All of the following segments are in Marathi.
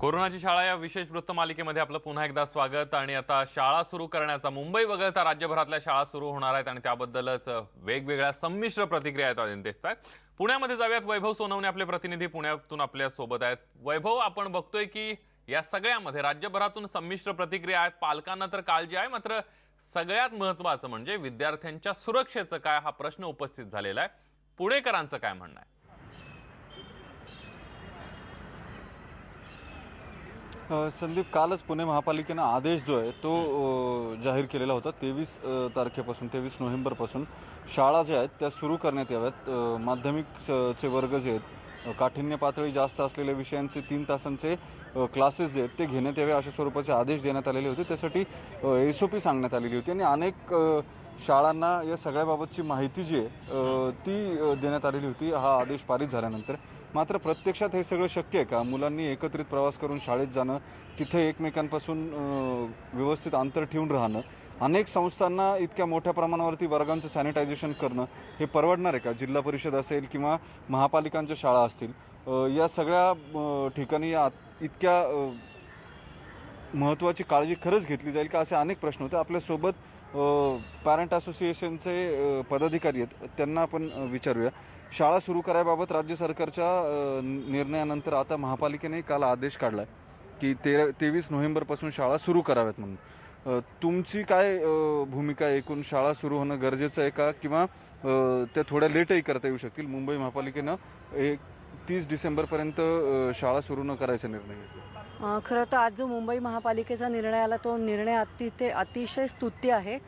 कोरोनाची शाळा या विशेष वृत्तमालिकेमध्ये आपलं पुन्हा एकदा स्वागत. आणि आता शाळा सुरू करण्याचा मुंबई वगळता राज्यभरातल्या शाळा सुरू होणार आहेत आणि त्याबद्दलच वेगवेगळ्या संमिश्र प्रतिक्रिया आहेत दिसत आहेत. पुण्यामध्ये जाऊयात. वैभव सोनवणे आपले प्रतिनिधी पुण्यातून आपल्यासोबत आहेत. वैभव आपण बघतोय की या सगळ्यामध्ये राज्यभरातून संमिश्र प्रतिक्रिया आहेत. पालकांना तर काळजी आहे मात्र सगळ्यात महत्वाचं म्हणजे विद्यार्थ्यांच्या सुरक्षेचं काय हा प्रश्न उपस्थित झालेला आहे. पुणेकरांचं काय म्हणणं आहे? संदीप कालच पुणे महापालिकेनं आदेश जो आहे तो जाहीर केलेला होता. तेवीस तारखेपासून तेवीस नोव्हेंबरपासून शाळा ज्या आहेत त्या सुरू करण्यात याव्यात. माध्यमिकचे माध्यमिक चे वर्ग जे आहेत काठिण्य पातळी जास्त असलेल्या विषयांचे तीन तासांचे क्लासेस जे आहेत ते घेण्यात यावे अशा स्वरूपाचे आदेश देण्यात आलेले होते. त्यासाठी एस ओ पी सांगण्यात आलेली होती. आणि अनेक शाळांना या सगळ्याबाबतची माहिती जी आहे ती देण्यात आलेली होती. हा आदेश पारित झाल्यानंतर. मात्र प्रत्यक्षात हे सगळं शक्य आहे का? मुलांनी एकत्रित प्रवास करून शाळेत जाणं तिथे एकमेकांपासून व्यवस्थित अंतर ठेवून राहणं अनेक संस्थांना इतक्या मोठ्या प्रमाणावरती वर्गांचं सॅनिटायझेशन करणं हे परवडणार आहे का? जिल्हा परिषद असेल किंवा महापालिकांच्या शाळा असतील या सगळ्या ठिकाणी या इतक्या महत्त्वाची काळजी खरंच घेतली जाईल का? असे अनेक प्रश्न होते. आपल्यासोबत पॅरेंट असोसिएशनचे पदाधिकारी आहेत. त्यांना आपण विचारूया. शाळा सुरू करायबाबत राज्य सरकारच्या निर्णयानंतर आता महापालिकेने काल आदेश काढला की तेरा तेवीस नोव्हेंबरपासून शाळा सुरू कराव्यात म्हणून. तुमची काय भूमिका एकूण शाळा सुरू होणं गरजेचं आहे का? किंवा त्या थोड्या लेटही करता येऊ शकतील? मुंबई महापालिकेनं एक तीस डिसेंबरपर्यंत शाळा सुरू न करायचा निर्णय घेतला. खरं तर आज जो मुंबई महापालिकेचा निर्णय आला तो निर्णय अति ते अतिशय स्तुत्य आहे.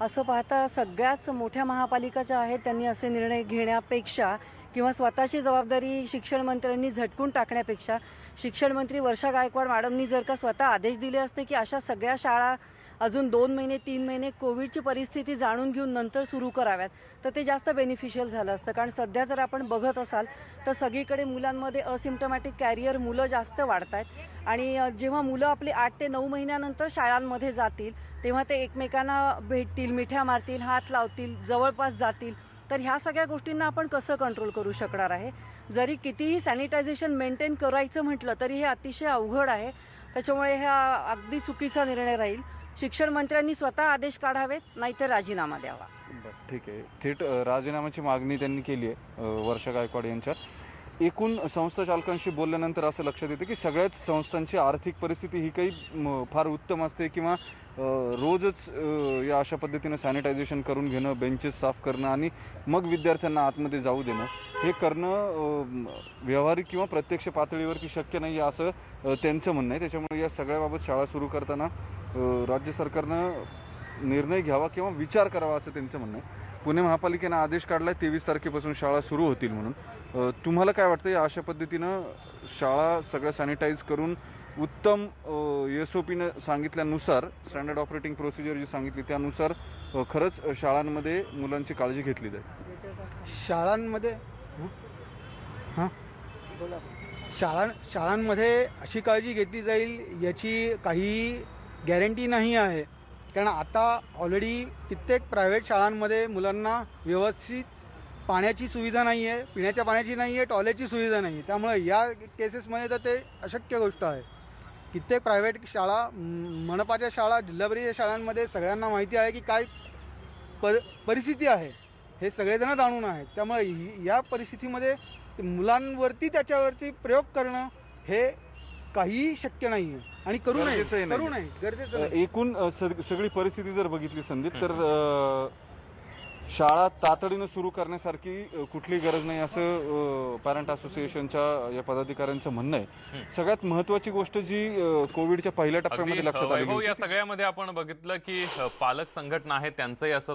असं पाहता सगळ्याच मोठ्या महापालिका ज्या आहेत त्यांनी असे निर्णय घेण्यापेक्षा किंवा स्वतःची जबाबदारी शिक्षण मंत्र्यांनी झटकून टाकण्यापेक्षा शिक्षण मंत्री वर्षा गायकवाड मॅडमनी जर का स्वतः आदेश दिले असते की अशा सगळ्या शाळा अजून दोन महिने तीन महिने कोविडची परिस्थिती जाणून घेऊन नंतर सुरू कराव्यात तर ते जास्त बेनिफिशियल झालं असतं. कारण सध्या जर आपण बघत असाल तर सगळीकडे मुलांमध्ये असिम्टमॅटिक कॅरियर मुलं जास्त वाढत आहेत आणि जेव्हा मुलं आपली आठ ते नऊ महिन्यानंतर शाळांमध्ये जातील तेव्हा ते एकमेकांना भेटतील मिठ्या मारतील हात लावतील जवळपास जातील. तर ह्या सगळ्या गोष्टींना आपण कसं कंट्रोल करू शकणार आहे? जरी कितीही सॅनिटायझेशन मेंटेन करायचं म्हटलं तरी हे अतिशय अवघड आहे. त्याच्यामुळे हा अगदी चुकीचा निर्णय राहील. शिक्षण मंत्र्यांनी स्वतः आदेश काढावेत नाहीतर राजीनामा द्यावा. बरं ठीक आहे. थेट राजीनाम्याची मागणी त्यांनी केली आहे वर्षा गायकवाड यांच्या एकूण संस्था चालकांशी बोलल्यानंतर असं लक्षात येतं की सगळ्याच संस्थांची आर्थिक परिस्थिती ही काही म, फार उत्तम असते किंवा रोजच या अशा पद्धतीनं सॅनिटायझेशन करून घेणं बेंचेस साफ करणं आणि मग विद्यार्थ्यांना आतमध्ये जाऊ देणं हे करणं व्यावहारिक किंवा प्रत्यक्ष पातळीवरती शक्य नाही आहे असं त्यांचं म्हणणं आहे. त्याच्यामुळे या सगळ्याबाबत शाळा सुरू करताना राज्य सरकारनं निर्णय घ्यावा किंवा विचार करावा असं त्यांचं म्हणणं आहे. पुणे महापालिकेनं आदेश काढला आहे तेवीस तारखेपासून शाळा सुरू होतील म्हणून. तुम्हाला काय वाटतं अशा पद्धतीनं शाळा सगळ्या सॅनिटाईज करून उत्तम एस ओ पीनं सांगितल्यानुसार स्टँडर्ड ऑपरेटिंग प्रोसिजर जी सांगितली त्यानुसार खरंच शाळांमध्ये मुलांची काळजी घेतली जाईल. शाळांमध्ये? हां? शाळां शाळांमध्ये अशी काळजी घेतली जाईल याची काही गॅरंटी नाही आहे. कारण आता ऑलरेडी कित्येक प्रायव्हेट शाळांमध्ये मुलांना व्यवस्थित पाण्याची सुविधा नाही आहे पिण्याच्या पाण्याची नाही आहे टॉयलेटची सुविधा नाही आहे त्यामुळे या केसेसमध्ये तर ते अशक्य गोष्ट आहे. कित्येक प्रायव्हेट शाळा मनपाच्या शाळा जिल्हा शाळांमध्ये सगळ्यांना माहिती आहे की काय प परिस्थिती आहे. हे सगळेजण जाणून आहेत. त्यामुळे या परिस्थितीमध्ये मुलांवरती त्याच्यावरती प्रयोग करणं हे काहीही शक्य नाही आहे आणि करू नये. गरजेचंही नाही. करू नये. गरजेचं नाही. एकूण अ, सग- सगळी परिस्थिती जर बघितली संदीप तर अ, शाळा तातडीनं सुरू करण्यासारखी अ, कुठली गरज नाही असं पॅरेंट असोसिएशनच्या या पदाधिकाऱ्यांचं म्हणणं आहे. सगळ्यात महत्वाची गोष्ट जी अ, कोविडच्या पहिल्या अगदी टप्प्यामध्ये लक्षात आली वैभव या सगळ्यामध्ये आपण बघितलं की अ, पालक संघटना आहे त्यांचंही असं